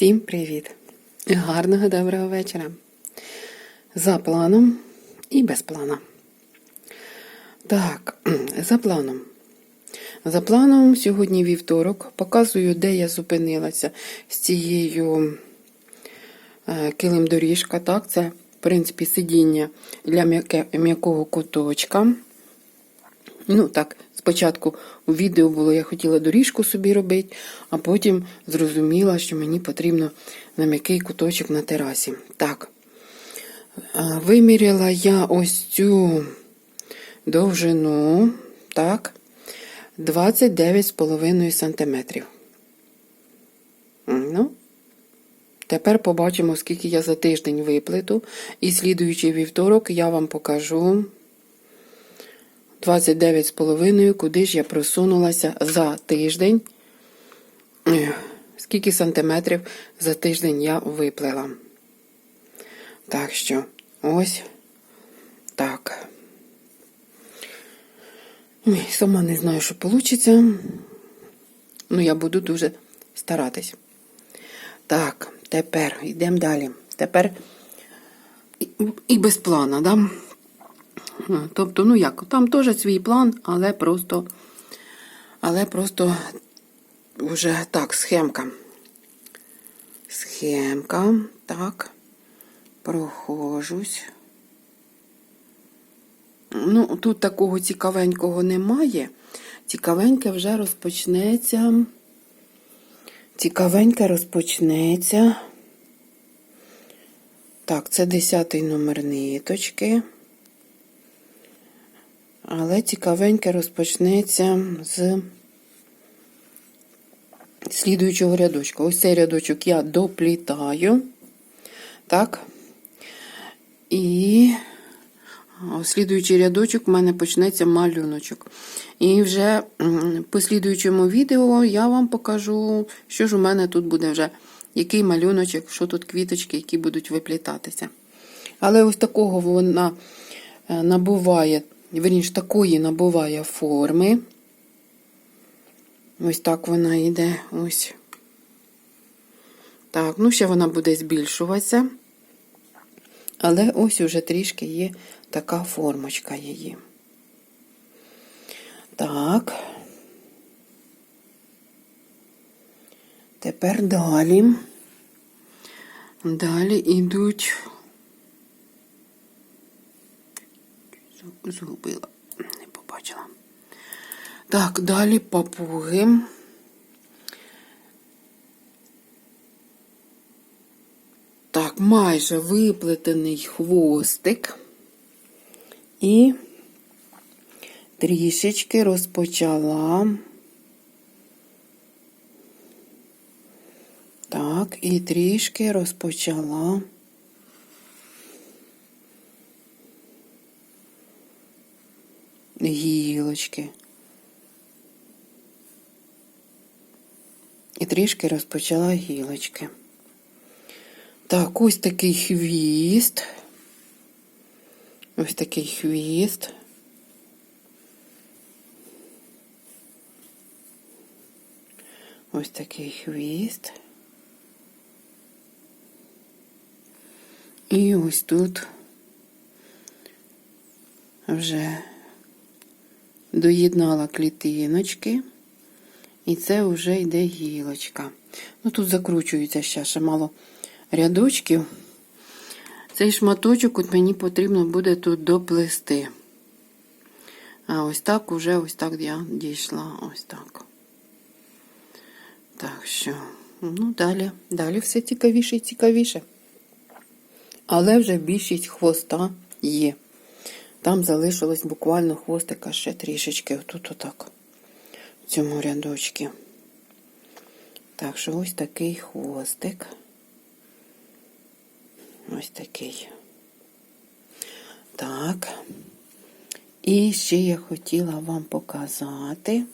Всім привіт! Гарного доброго вечора. За планом і без плана. Так, за планом. За планом, сьогодні вівторок. Показую, де я зупинилася з цією е, килим-доріжка. Так, це, в принципі, сидіння для м'якого куточка. Ну, так, спочатку у відео було, я хотіла доріжку собі робити, а потім зрозуміла, що мені потрібно на м'який куточок на терасі. Так, виміряла я ось цю довжину, так, 29,5 сантиметрів. Ну, Тепер побачимо, скільки я за тиждень виплету. І слідуючий вівторок я вам покажу 29,5, куди ж я просунулася за тиждень. Скільки сантиметрів за тиждень я виплела. Так що, ось так. Сама не знаю, що вийде. Ну, я буду дуже старатись. Так, тепер йдемо далі. Тепер і без плана, да? Тобто, ну як, там теж свій план, але просто, але просто вже так, схемка. Схемка, так, прохожусь. Ну, тут такого цікавенького немає. Цікавеньке вже розпочнеться. Цікавеньке розпочнеться. Так, це 10 номер ниточки. Але цікавеньке розпочнеться з слідуючого рядочка. Ось цей рядочок я доплітаю. Так. І слідуючий рядочок у мене почнеться малюночок. І вже по слідуючому відео я вам покажу, що ж у мене тут буде вже, який малюночок, що тут квіточки, які будуть виплітатися. Але ось такого вона е, набуває, верніше, такої набуває форми. Ось так вона йде. Ось. Так, ну ще вона буде збільшуватися. Але ось уже трішки є така формочка її. Так. Тепер далі. Далі йдуть. Згубила, не побачила. Так, далі папуги. Так, майже виплетений хвостик. І трішечки розпочала. Так, і трішки розпочала. Гілочки. І трішки розпочала гілочки. Так, ось такий хвіст. Ось такий хвіст. Ось такий хвіст. І ось тут вже доєднала клітиночки. І це вже йде гілочка. Ну тут закручується ще, ще мало рядочків. Цей шматочок от мені потрібно буде тут доплести. А ось так уже ось так я дійшла. Ось так. Так що, ну, далі, далі все цікавіше і цікавіше. Але вже більшість хвоста є. Там залишилось буквально хвостика ще трішечки. Отут отак. В цьому рядочці. Так що ось такий хвостик. Ось такий. Так. І ще я хотіла вам показати.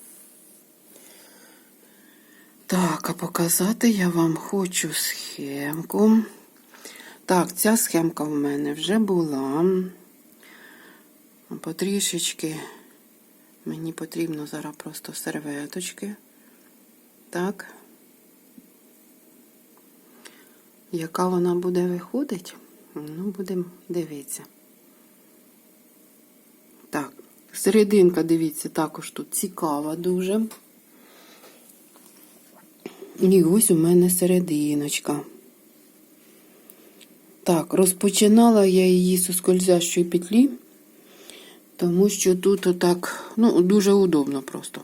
Так, а показати я вам хочу схемку. Так, ця схемка в мене вже була. Потрішечки мені потрібно зараз просто серветочки. Так. Яка вона буде виходить? Ну, будемо дивитися. Так, серединка, дивіться, також тут цікава дуже. І ось у мене серединочка. Так, розпочинала я її з скользящої петлі, тому що тут отак, ну, дуже удобно просто.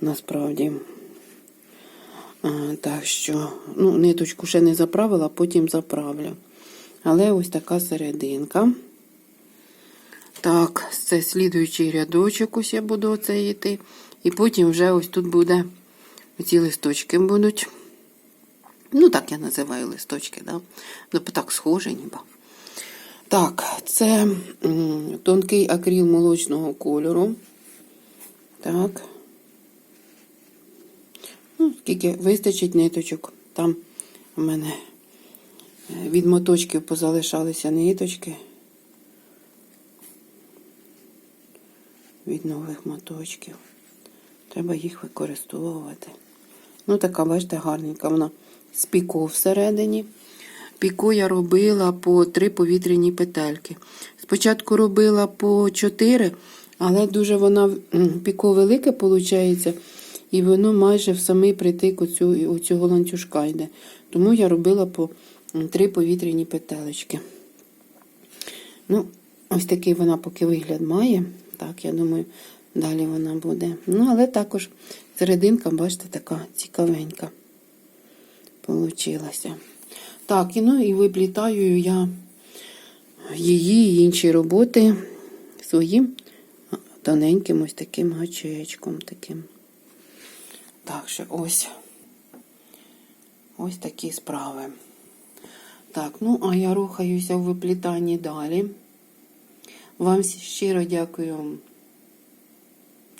Насправді. А, так що, ну, ниточку ще не заправила, потім заправлю. Але ось така серединка. Так, це слідуючий рядочок, ось я буду оце йти. І потім вже ось тут буде ці листочки будуть. Ну, так я називаю листочки, да? Ну, так схоже ніби. Так, це тонкий акрил молочного кольору. Так. Ну, скільки вистачить ниточок. Там у мене е, від моточків позалишалися ниточки. Від нових моточків. Треба їх використовувати. Ну, така, бачите, гарненька вона з піко всередині. Піко я робила по три повітряні петельки. Спочатку робила по чотири, але дуже вона піко велике, виходить, і воно майже в самий притик у цього ланцюжка йде. Тому я робила по три повітряні петелечки. Ну, ось такий вона поки вигляд має. Так, я думаю, далі вона буде. Ну, але також серединка, бачите, така цікавенька получилася. Так, і ну і виплітаю я її і інші роботи своїм тоненьким ось таким гачечком таким. Так що ось ось такі справи. Так, ну, а я рухаюся в виплітанні далі. Вам щиро дякую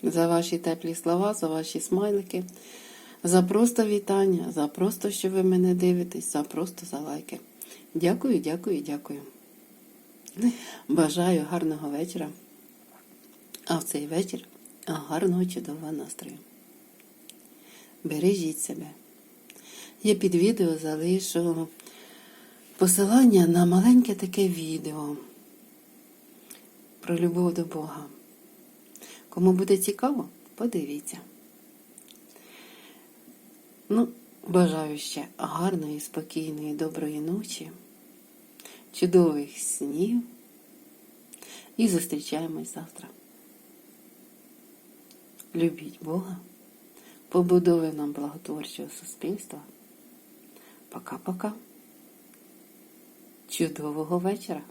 за ваші теплі слова, за ваші смайлики, за просто вітання, за просто, що ви мене дивитесь, за просто за лайки. Дякую, дякую, дякую. Бажаю гарного вечора. А в цей вечір гарного чудового настрою. Бережіть себе. Я під відео залишу посилання на маленьке таке відео про любов до Бога. Кому буде цікаво, подивіться. Ну, бажаю ще гарної, спокійної, доброї ночі, чудових снів і зустрічаємось завтра. Любіть Бога, побудови нам благотворчого суспільства. Пока-пока. Чудового вечора!